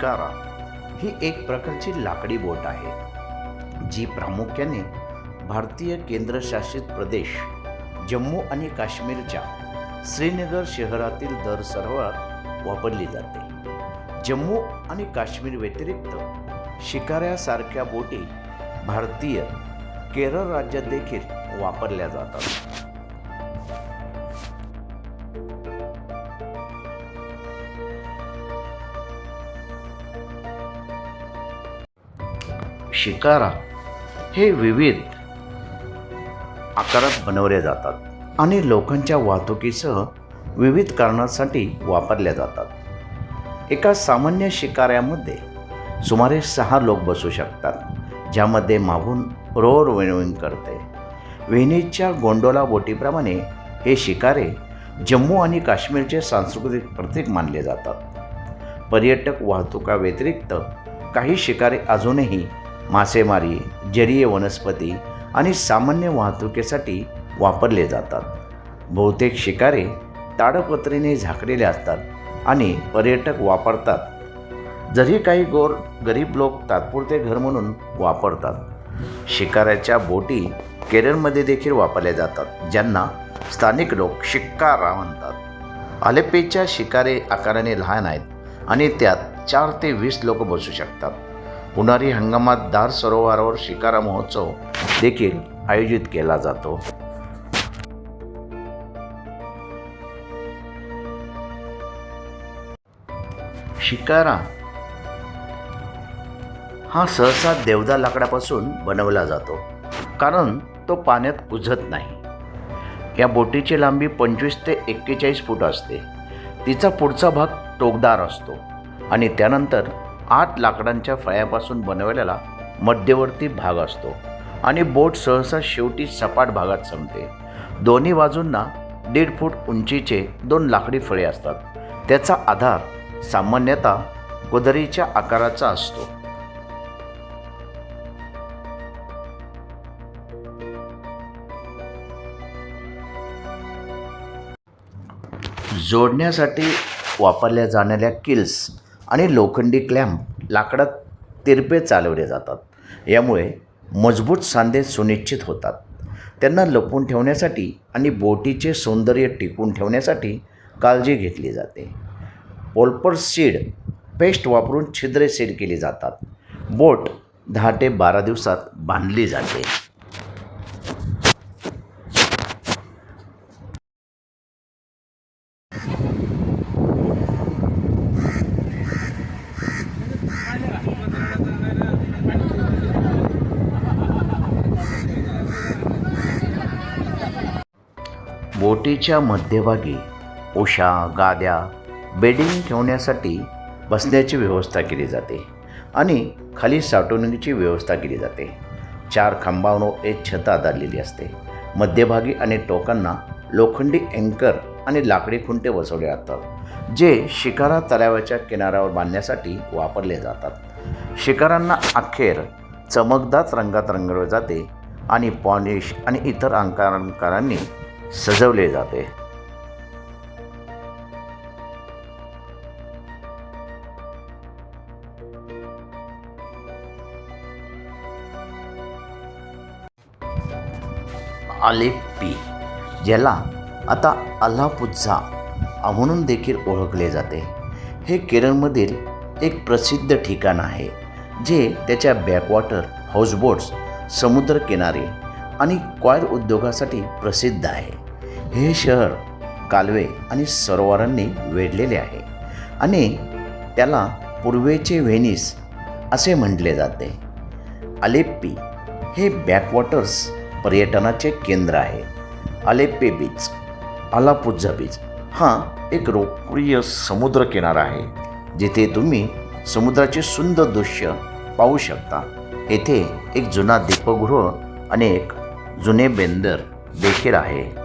शिकारा ही एक प्रकारची लाकडी बोट आहे जी प्रामुख्याने भारतीय केंद्रशासित प्रदेश जम्मू आणि काश्मीरच्या श्रीनगर शहरातील दर सरोवरात वापरली जाते. जम्मू आणि काश्मीर व्यतिरिक्त शिकाऱ्यासारख्या बोटी भारतीय केरळ राज्यात देखील वापरल्या जातात. शिकारा. हे विविध आकारात बनवले जातात आणि लोकांच्या वाहतुकीसह विविध कारणासाठी वापरल्या जातात. एका सामान्य शिकाऱ्यामध्ये सुमारे सहा लोक बसू शकतात ज्यामध्ये मागून रोर विनोविंग करते. वेणीच्या गोंडोला बोटीप्रमाणे हे शिकारे जम्मू आणि काश्मीरचे सांस्कृतिक प्रतीक मानले जातात. पर्यटक वाहतुकाव्यतिरिक्त काही शिकारे अजूनही मासेमारी जलीय वनस्पती आणि सामान्य वाहतुकीसाठी वापरले जातात. बहुतेक शिकारे ताडपत्रीने झाकलेले असतात आणि पर्यटक वापरतात. जरी काही गोर गरीब लोक तात्पुरते घर म्हणून वापरतात. शिकाऱ्याच्या बोटी केरळमध्ये देखील वापरल्या जातात ज्यांना स्थानिक लोक शिक्कारा म्हणतात. आलेपेच्या शिकारे आकाराने लहान आहेत आणि त्यात चार ते वीस लोक बसू शकतात. पुणारी हंगामात दार सरोवरावर शिकारा महोत्सव देखील आयोजित केला जातो. शिकारा हा सहसा देवदा लाकडापासून बनवला जातो कारण तो पाण्यात कुजत नाही. या बोटीची लांबी पंचवीस ते एक्केचाळीस फूट असते. तिचा पुढचा भाग टोकदार असतो आणि त्यानंतर आठ लाकडांच्या फळ्यापासून बनवलेला मध्यवर्ती भाग असतो आणि बोट सहसा शेवटी सपाट भागात संपते. दोन्ही बाजूंना दीड फूट उंचीचे दोन लाकडी फळे असतात. त्याचा आधार सामान्यतः गोदरीच्या आकाराचा असतो. जोडण्यासाठी वापरल्या जाणाऱ्या किल्स आणि लोखंडी क्लॅम्प लाकडात तिरपे चालवले जातात. यामुळे मजबूत सांधे सुनिश्चित होतात. त्यांना लपवून ठेवण्यासाठी आणि बोटीचे सौंदर्य टिकवून ठेवण्यासाठी काळजी घेतली जाते. पोल्पर सीड पेस्ट वापरून छिद्रे सीड केली जातात. बोट दहा ते बारा दिवसात बांधली जाते. बोटीच्या मध्यभागी उशा गाद्या बेडिंग ठेवण्यासाठी बसण्याची व्यवस्था केली जाते आणि खाली साठवणुकीची व्यवस्था केली जाते. चार खांबावर एक छत आधारलेली असते. मध्यभागी आणि टोकांना लोखंडी अँकर आणि लाकडी खुंटे बसवले जातात जे शिकारा तलावाच्या किनाऱ्यावर बांधण्यासाठी वापरले जातात. शिकारांना अखेर चमकदार रंगात रंगवले जाते आणि पॉलिश आणि इतर अलंकारांनी सजवले जाते. आलेप्पी ज्याला आता अल्लापुझ्झा म्हणून देखील ओळखले जाते. हे केरळमधील एक प्रसिद्ध ठिकाण आहे जे त्याच्या बॅकवॉटर हाऊसबोट्स समुद्रकिनारे आणि क्वायर उद्योगासाठी प्रसिद्ध आहे. हे शहर कालवे आणि सरोवरांनी वेढलेले आहे आणि त्याला पूर्वेचे व्हेनिस असे म्हटले जाते. अलेप्पी हे बॅकवॉटर्स पर्यटनाचे केंद्र आहे. अलेप्पे बीच अलापुझा बीच हा एक लोकप्रिय समुद्रकिनारा आहे जिथे तुम्ही समुद्राचे सुंदर दृश्य पाहू शकता. येथे एक जुना दीपगृह आणि एक जुने बेंदर देखील आहे.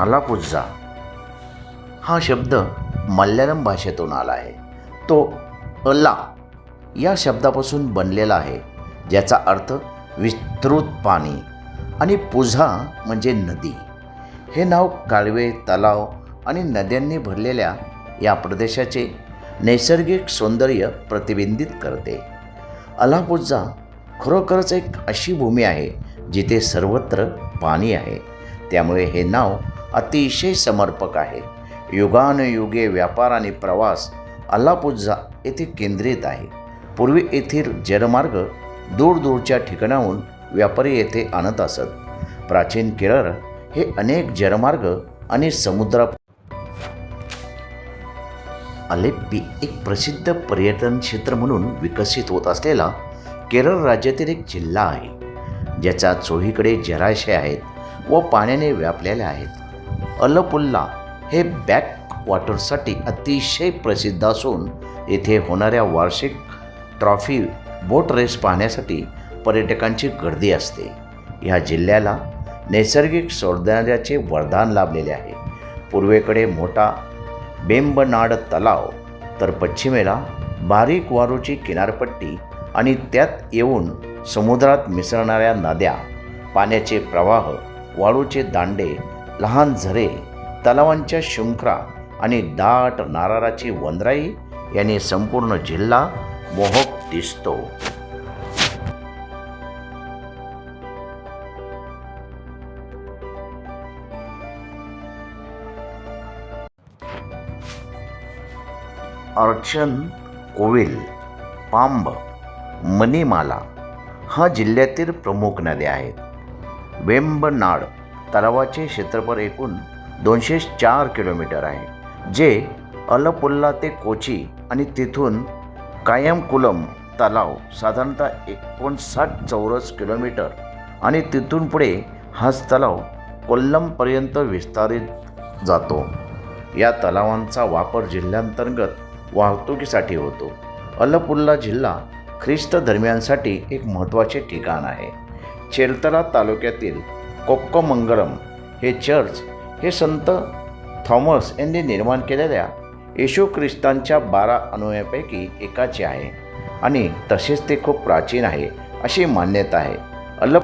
अलापुझा हा शब्द मल्याळम भाषेतून आला आहे. तो अला या शब्दापासून बनलेला आहे ज्याचा अर्थ विस्तृत पाणी आणि पुझा म्हणजे नदी. हे नाव कालवे तलाव आणि नद्यांनी भरलेल्या या प्रदेशाचे नैसर्गिक सौंदर्य प्रतिबिंबित करते. अलापुझा खरोखरच एक अशी भूमी आहे जिथे सर्वत्र पाणी आहे. त्यामुळे हे नाव अतिशय समर्पक आहे. युगानुयुगे व्यापार आणि प्रवास अल्लापुझा येथे केंद्रित आहे. पूर्वी येथील जलमार्ग दूरदूरच्या ठिकाणाहून व्यापारी येथे आणत असत. प्राचीन केरळ हे अनेक जलमार्ग आणि समुद्रा अलेप्पी एक प्रसिद्ध पर्यटन क्षेत्र म्हणून विकसित होत असलेला केरळ राज्यातील एक जिल्हा आहे. ज्याचा चोहीकडे जलाशय आहेत. व पाण्याने व्यापलेले आहेत. अलपुल्ला हे बॅक वॉटरसाठी अतिशय प्रसिद्ध असून येथे होणाऱ्या वार्षिक ट्रॉफी बोट रेस पाहण्यासाठी पर्यटकांची गर्दी असते. ह्या जिल्ह्याला नैसर्गिक सौंदर्याचे वरदान लाभलेले आहे. पूर्वेकडे मोठा बेंबनाड तलाव तर पश्चिमेला बारीक वारूची किनारपट्टी आणि त्यात येऊन समुद्रात मिसळणाऱ्या नद्या पाण्याचे प्रवाह वाळूचे दांडे लहान झरे तलावांच्या शृंखला आणि दाट नारळाची वंदराई याने संपूर्ण जिल्हा मोहक दिसतो. अर्चन कोविल पांब मनीमाला हा जिल्ह्यातील प्रमुख नद्या आहेत. वेंबनाड तलावाचे क्षेत्रफळ एकूण दोनशे चार किलोमीटर आहे जे अलपुल्ला ते कोची आणि तिथून कायमकुलम तलाव साधारणतः एकोणसाठ चौरस किलोमीटर आणि तिथून पुढे हाच तलाव कोल्लमपर्यंत विस्तारित जातो. या तलावांचा वापर जिल्ह्यांतर्गत वाहतुकीसाठी होतो. अलपुल्ला जिल्हा ख्रिस्त धर्मियांसाठी एक महत्त्वाचे ठिकाण आहे. चेलतरा तालुक्यातील कोक्कमंगलम हे चर्च हे संत थॉमस यांनी निर्माण केलेल्या येशू ख्रिस्तांच्या बारा अनुयापैकी एकाचे आहे. आणि तसेच ते खूप प्राचीन आहे अशी मान्यता आहे. अल्ल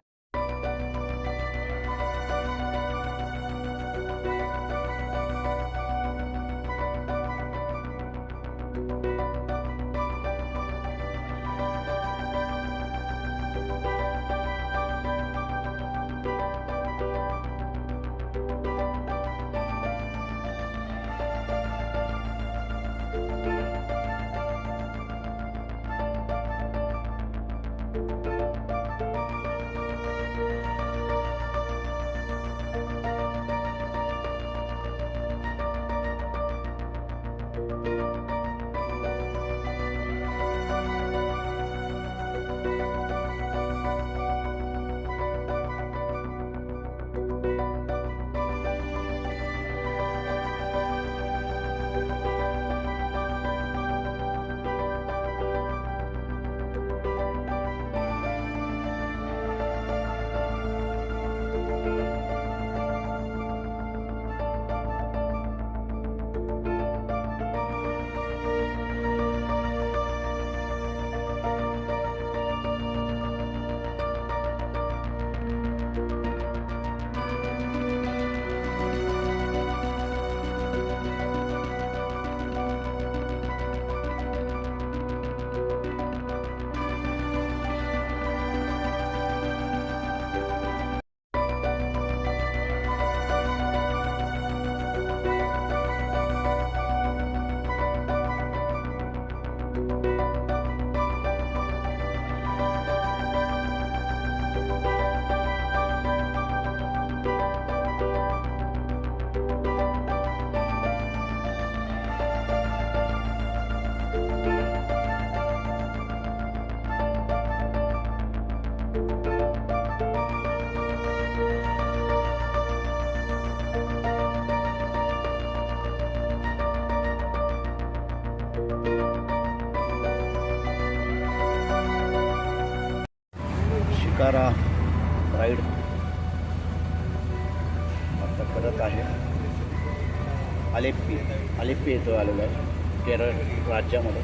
आलेप्पी येतो आलेलो आहे केरळ राज्यामध्ये.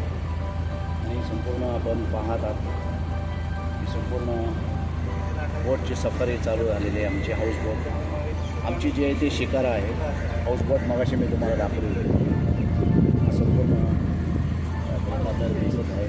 आणि संपूर्ण आपण पाहत आहात संपूर्ण बोटची सफारी चालू झालेली आहे आमची हाऊस बोट आमची जी आहे ती शिकार आहे. हाऊस बोट मगाशी मी तुम्हाला दाखवली संपूर्ण दिसत आहे.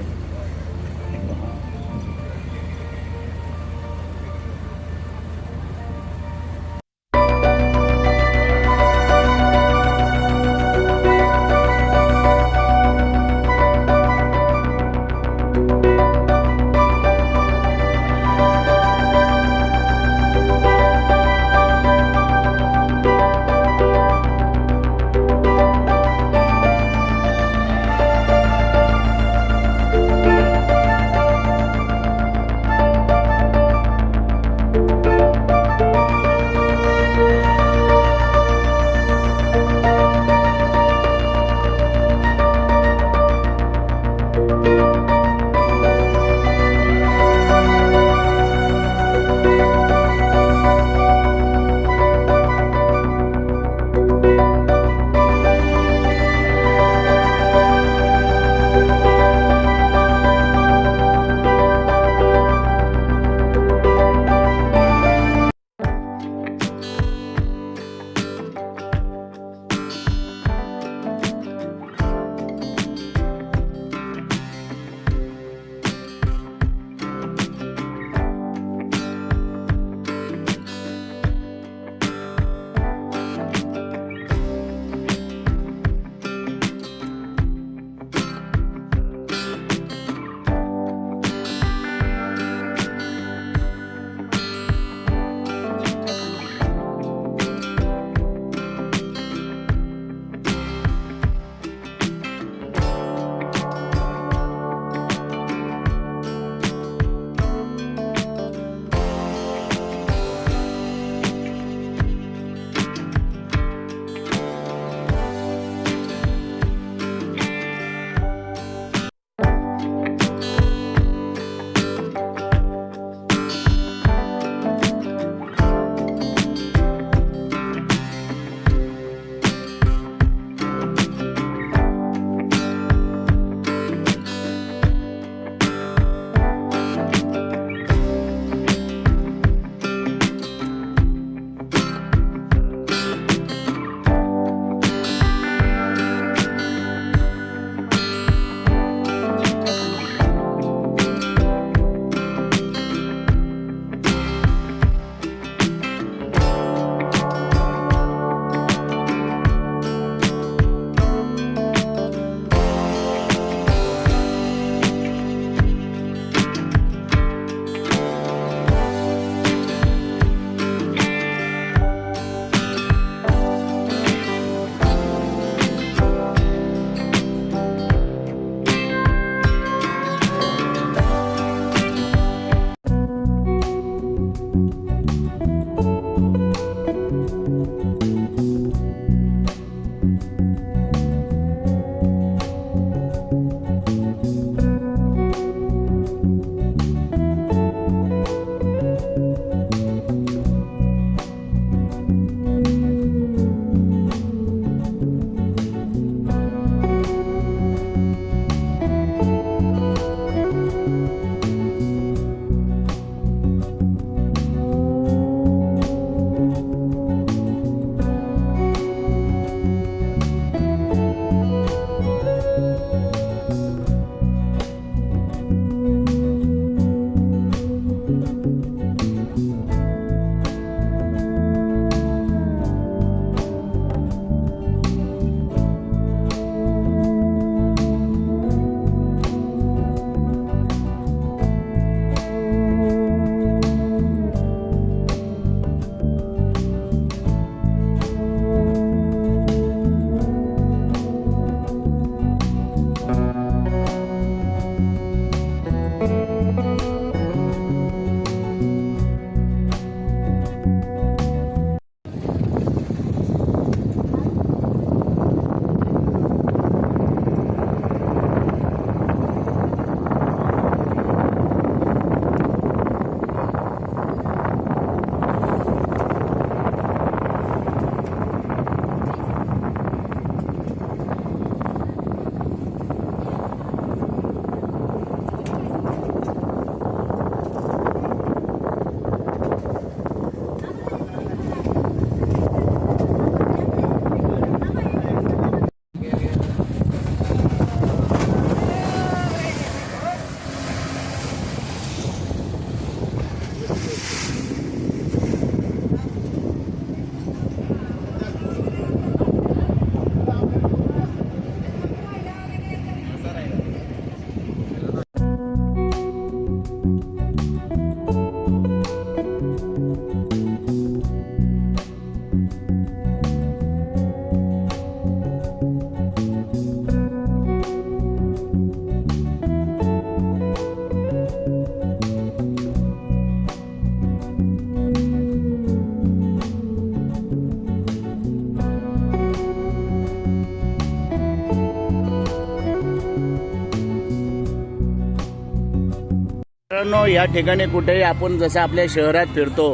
मित्रांनो या ठिकाणी कुठेही आपण जसं आपल्या शहरात फिरतो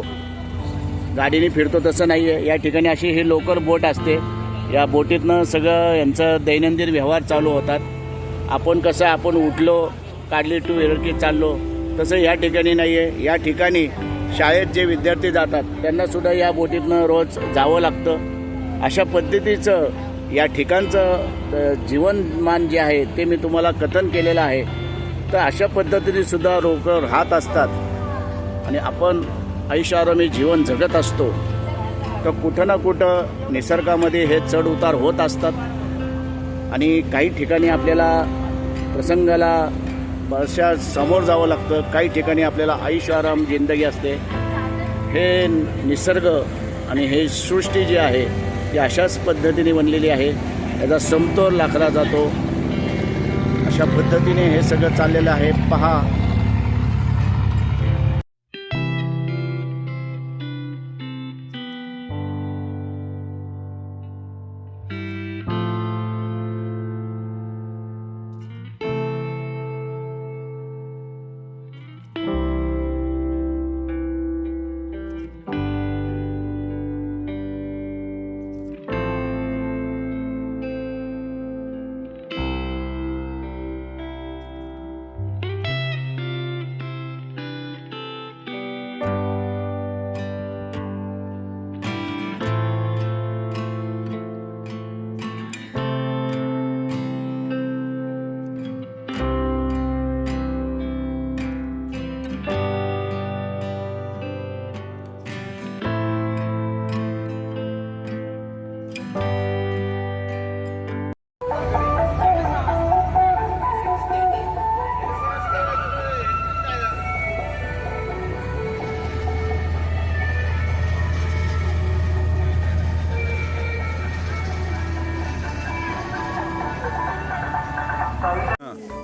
गाडीने फिरतो तसं नाही आहे या ठिकाणी अशी ही लोकल बोट असते. या बोटीतनं सगळं यांचं दैनंदिन व्यवहार चालू होतात. आपण कसं आपण उठलो काढली टू व्हीलर की चाललो तसं या ठिकाणी नाही आहे या ठिकाणी शाळेत जे विद्यार्थी जातात त्यांनासुद्धा या बोटीतनं रोज जावं लागतं. अशा पद्धतीचं या ठिकाणचं जीवनमान जे आहे ते मी तुम्हाला कथन केलेलं आहे. तर अशा पद्धतीने सुद्धा लोक राहत असतात. आणि आपण ऐशारामी जीवन जगत असतो. तर कुठं ना कुठं निसर्गामध्ये हे चढ उतार होत असतात. आणि काही ठिकाणी आपल्याला प्रसंगाला बऱ्याचशा समोर जावं लागतं. काही ठिकाणी आपल्याला ऐशाराम जिंदगी असते. हे निसर्ग आणि हे सृष्टी जी आहे ती अशाच पद्धतीने बनलेली आहे. याचा समतोल राखला जातो. अशा पद्धतीने हे सगळं चाललेलं आहे. पहा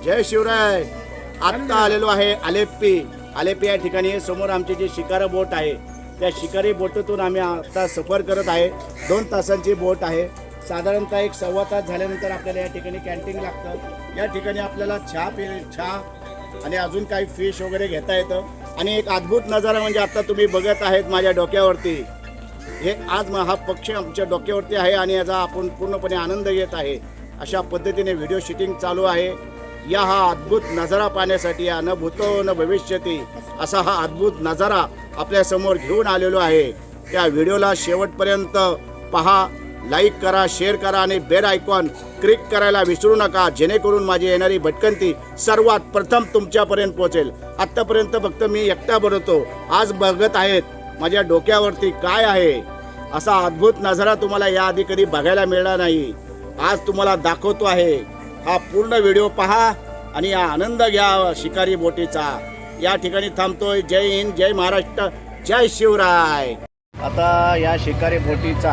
जय शिवराय. आत्ता आलेलो आहे आलेप्पी. आलेप्पी या ठिकाणी समोर आमची जी शिकारा बोट आहे त्या शिकारी बोटीतून आम्ही आता सफर करत आहे. दोन तासांची बोट आहे. साधारणतः एक सव्वा तास झाल्यानंतर आपल्याला या ठिकाणी कॅन्टीन लागतं. या ठिकाणी आपल्याला चहा पि चहा आणि अजून काही फिश वगैरे घेता येतं. आणि एक अद्भुत नजारा म्हणजे आता तुम्ही बघत आहेत माझ्या डोक्यावरती. हे आज हा पक्ष आमच्या डोक्यावरती आहे आणि याचा आपण पूर्णपणे आनंद घेत आहे. अशा पद्धतीने व्हिडिओ शूटिंग चालू आहे. या हा अद्भुत नजारा पाहण्यासाठी या न भूतो न भविष्यती असा हा अद्भुत नजारा आपल्यासमोर घेऊन आलेलो आहे. त्या व्हिडिओला शेवटपर्यंत पहा लाईक करा शेअर करा आणि बेल आयकॉन क्लिक करायला विसरू नका. जेणेकरून माझी येणारी भटकंती सर्वात प्रथम तुमच्यापर्यंत पोहोचेल. आत्तापर्यंत फक्त मी एकटा बनवतो. आज बघत आहेत माझ्या डोक्यावरती काय आहे? असा अद्भुत नजारा तुम्हाला याआधी कधी बघायला मिळणार नाही. आज तुम्हाला दाखवतो आहे. हा पूर्ण व्हिडिओ पहा आणि आनंद घ्या शिकारी बोटीचा. या ठिकाणी थांबतोय. जय हिंद जय महाराष्ट्र जय शिवराय. आता या शिकारी बोटीचा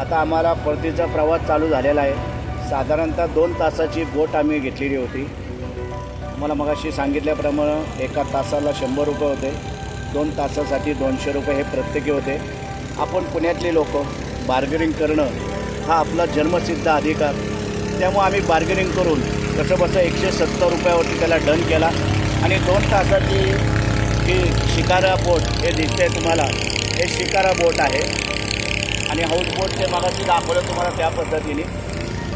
आता आम्हाला परतीचा प्रवास चालू झालेला आहे. साधारणतः दोन तासाची बोट आम्ही घेतलेली होती. मला मगाशी सांगितल्याप्रमाणे एका तासाला शंभर रुपये होते. दोन तासासाठी दोनशे रुपये हे प्रत्येकी होते. आपण पुण्यातले लोक बार्गेनिंग करणं हा आपला जन्मसिद्ध अधिकार. त्यामुळे आम्ही बार्गेनिंग करून कसं बसं एकशे सत्तर रुपयावरती त्याला डन केला. आणि दोन तासाची ही शिकारा बोट हे दिसते तुम्हाला हे शिकारा बोट आहे. आणि हाऊस बोटचे मागाशी दाखवलं तुम्हाला त्या पद्धतीने.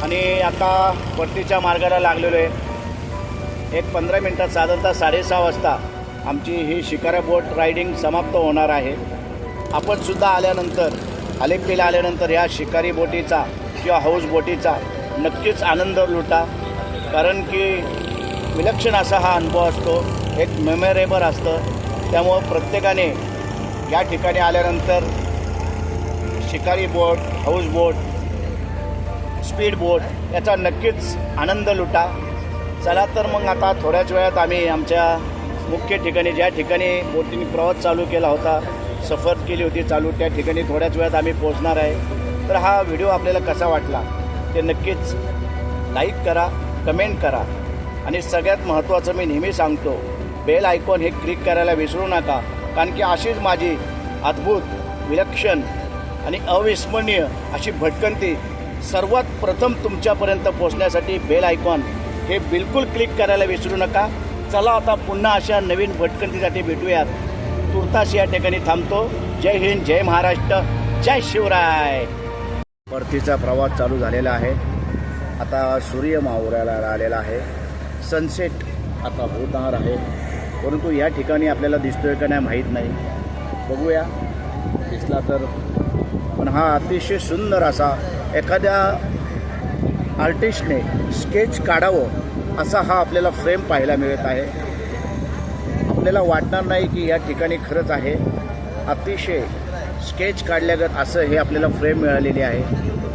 आणि आता परतीच्या मार्गाला लागलेलो आहे. एक पंधरा मिनटात साधारणतः साडेसहा वाजता आमची ही शिकारा बोट रायडिंग समाप्त होणार आहे. आपणसुद्धा आल्यानंतर अलेप्पीला आल्यानंतर या शिकारी बोटीचा किंवा हाऊस बोटीचा नक्कीच आनंद लुटा. कारण की विलक्षण असा हा अनुभव असतो. एक मेमोरेबल असतं. त्यामुळं प्रत्येकाने या ठिकाणी आल्यानंतर शिकारी बोट हाऊस बोट स्पीड बोट याचा नक्कीच आनंद लुटा. चला तर मग आता थोड्याच वेळात आम्ही आमच्या मुख्य ठिकाणी ज्या ठिकाणी बोटीने प्रवास चालू केला होता सफर केली होती चालू त्या ठिकाणी थोड्याच वेळात आम्ही पोहोचणार आहे. तर हा व्हिडिओ आपल्याला कसा वाटला? ते नक्कीच लाईक करा कमेंट करा. आणि सगळ्यात महत्त्वाचं मी नेहमी सांगतो बेल आयकॉन हे क्लिक करायला विसरू नका. कारण की अशीच माझी अद्भुत विलक्षण आणि अविस्मरणीय अशी भटकंती सर्वात प्रथम तुमच्यापर्यंत पोहोचण्यासाठी बेल आयकॉन हे बिलकुल क्लिक करायला विसरू नका. चला आता पुन्हा अशा नवीन भटकंतीसाठी भेटूयात. तुर्तास या ठिकाणी थांबतो. जय हिंद जय महाराष्ट्र जय शिवराय. परतीचा प्रवास चालू झालेला आहे. आता सूर्य मावळ्याला आलेला आहे. सनसेट आता होणार आहे. परंतु या ठिकाणी आपल्याला दिसतोय का नाही माहीत नाही. बघूया. दिसला तर. पण हा अतिशय सुंदर असा एखाद्या आर्टिस्टने स्केच काढावं असा हा आपल्याला फ्रेम पाहायला मिळत आहे. आपल्याला वाटणार नाही की या ठिकाणी खरंच आहे. अतिशय स्केच काढल्यागत असं हे आपल्याला फ्रेम मिळालेली आहे.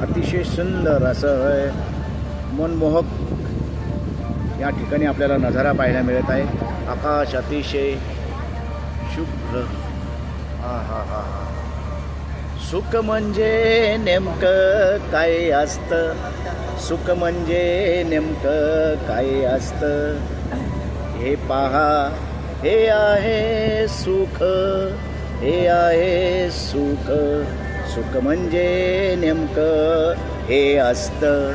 अतिशय सुंदर असं मनमोहक या ठिकाणी आपल्याला नजारा पाहायला मिळत आहे. आकाश अतिशय शुभ्र. हा हा हा हा. सुख म्हणजे नेमकं काय असतं? सुख म्हणजे नेमकं काय असतं? हे पहा हे आहे सुख. हे आहे सुख. सुख म्हणजे नेमकं हे असतं.